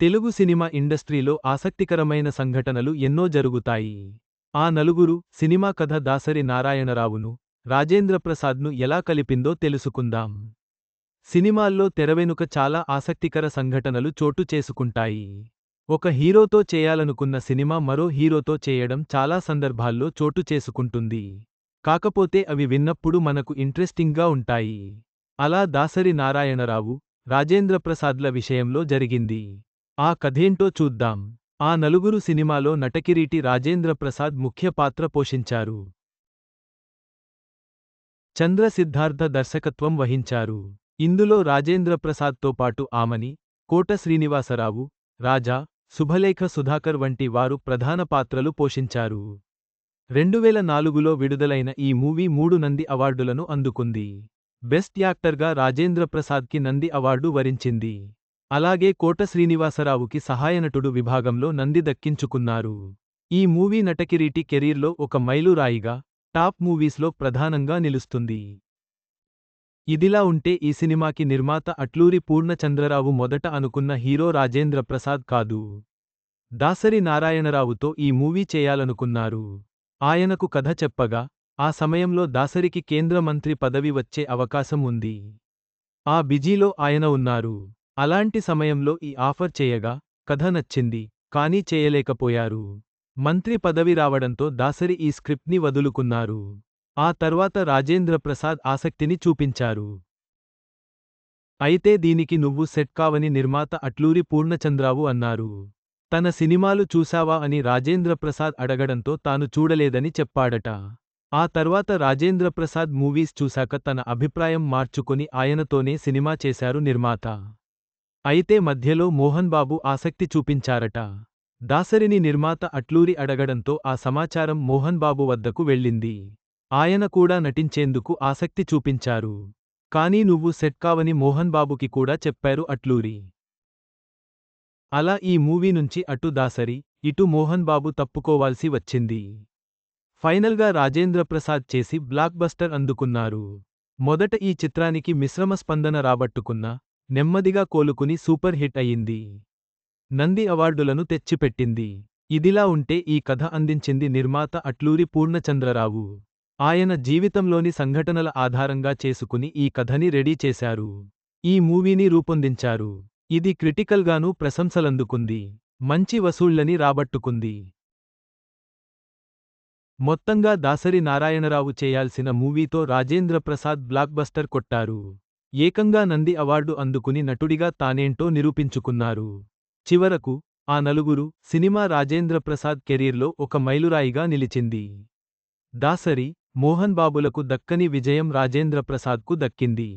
Telugu cinema ఇండస్ట్రీలో ఆసక్తికరమైన సంఘటనలు ఎన్నో జరుగుతాయి. ఆ నలుగురు సినిమా కథ దాసరి నారాయణరావును రాజేంద్రప్రసాద్ను ఎలా కలిపిందో తెలుసుకుందాం. సినిమాల్లో తెరవెనుక చాలా ఆసక్తికర సంఘటనలు చోటు చేసుకుంటాయి. ఒక హీరోతో చేయాలనుకున్న సినిమా మరో హీరోతో చేయడం చాలా సందర్భాల్లో చోటు చేసుకుంటుంది. కాకపోతే అవి విన్నప్పుడు మనకు ఇంట్రెస్టింగ్గా ఉంటాయి. అలా దాసరి నారాయణరావు రాజేంద్రప్రసాద్ల విషయంలో జరిగింది. ఆ కథేంటో చూద్దాం. ఆ నలుగురు సినిమాలో నటకిరీటి రాజేంద్రప్రసాద్ ముఖ్య పాత్ర పోషించారు. చంద్ర సిద్ధార్థ దర్శకత్వం వహించారు. ఇందులో రాజేంద్ర ప్రసాద్తో పాటు ఆమని కోట శ్రీనివాసరావు రాజా శుభలేఖ సుధాకర్ వంటి వారు ప్రధాన పాత్రలు పోషించారు. రెండువేల నాలుగులో విడుదలైన ఈ మూవీ మూడు నంది అవార్డులను అందుకుంది. బెస్ట్ యాక్టర్గా రాజేంద్రప్రసాద్కి నంది అవార్డు వరించింది. అలాగే కోట శ్రీనివాసరావుకి సహాయనటుడు విభాగంలో నంది దక్కించుకున్నారు. ఈ మూవీ నటకిరీటి కెరీర్లో ఒక మైలురాయిగా టాప్ మూవీస్లో ప్రధానంగా నిలుస్తుంది. ఇదిలా ఉంటే ఈ సినిమాకి నిర్మాత అట్లూరి పూర్ణచంద్రరావు మొదట అనుకున్న హీరో రాజేంద్ర ప్రసాద్ కాదు. దాసరి నారాయణరావుతో ఈ మూవీ చేయాలనుకున్నారు. ఆయనకు కథ చెప్పగా ఆ సమయంలో దాసరికి కేంద్ర మంత్రి పదవి వచ్చే అవకాశం ఉంది. ఆ బిజీలో ఆయన ఉన్నారు. అలాంటి సమయంలో ఈ ఆఫర్ చేయగా కథ నచ్చింది కానీ చేయలేకపోయారు. మంత్రి పదవి రావడంతో దాసరి ఈ స్క్రిప్ట్ని వదులుకున్నారు. ఆ తర్వాత రాజేంద్ర ప్రసాద్ ఆసక్తిని చూపించారు. అయితే దీనికి నువ్వు సెట్ కావని నిర్మాత అట్లూరి పూర్ణచంద్రావు అన్నారు. తన సినిమాలు చూశావా అని రాజేంద్ర ప్రసాద్ అడగడంతో తాను చూడలేదని చెప్పాడట. ఆ తర్వాత రాజేంద్ర ప్రసాద్ మూవీస్ చూశాక తన అభిప్రాయం మార్చుకుని ఆయనతోనే సినిమా చేశారు నిర్మాత. అయితే మధ్యలో మోహన్ బాబు ఆసక్తి చూపించారట. దాసరిని నిర్మాత అట్లూరి అడగడంతో ఆ సమాచారం మోహన్ బాబు వద్దకు వెళ్ళింది. ఆయన కూడా నటించేందుకు ఆసక్తి చూపించారు. కానీ నువ్వు సెట్ కావని మోహన్ బాబుకి కూడా చెప్పారు అట్లూరి. అలా ఈ మూవీ నుంచి అటు దాసరి ఇటు మోహన్ బాబు తప్పుకోవాల్సి వచ్చింది. ఫైనల్గా రాజేంద్ర ప్రసాద్ చేసి బ్లాక్ బస్టర్ అందుకున్నారు. మొదట ఈ చిత్రానికి మిశ్రమ స్పందన రాబట్టుకున్నా నెమ్మదిగా కోలుకుని సూపర్ హిట్ అయింది నంది అవార్డులను తెచ్చిపెట్టింది. ఇదిలా ఉంటే ఈ కథ అందించింది నిర్మాత అట్లూరి పూర్ణచంద్రరావు. ఆయన జీవితంలోని సంఘటనల ఆధారంగా చేసుకుని ఈ కథని రెడీ చేశారు. ఈ మూవీని రూపొందించారు. ఇది క్రిటికల్గానూ ప్రశంసలందుకుంది. మంచి వసూళ్ళని రాబట్టుకుంది. మొత్తంగా దాసరి నారాయణరావు చేయాల్సిన మూవీతో రాజేంద్ర ప్రసాద్ బ్లాక్బస్టర్ కొట్టారు. ఏకంగా నంది అవార్డు అందుకుని నటుడిగా తానేంటో నిరూపించుకున్నారు. చివరకు ఆ నలుగురు సినిమా రాజేంద్ర ప్రసాద్ కెరీర్లో ఒక మైలురాయిగా నిలిచింది. దాసరి మోహన్ బాబులకు దక్కని విజయం రాజేంద్ర ప్రసాద్కు దక్కింది.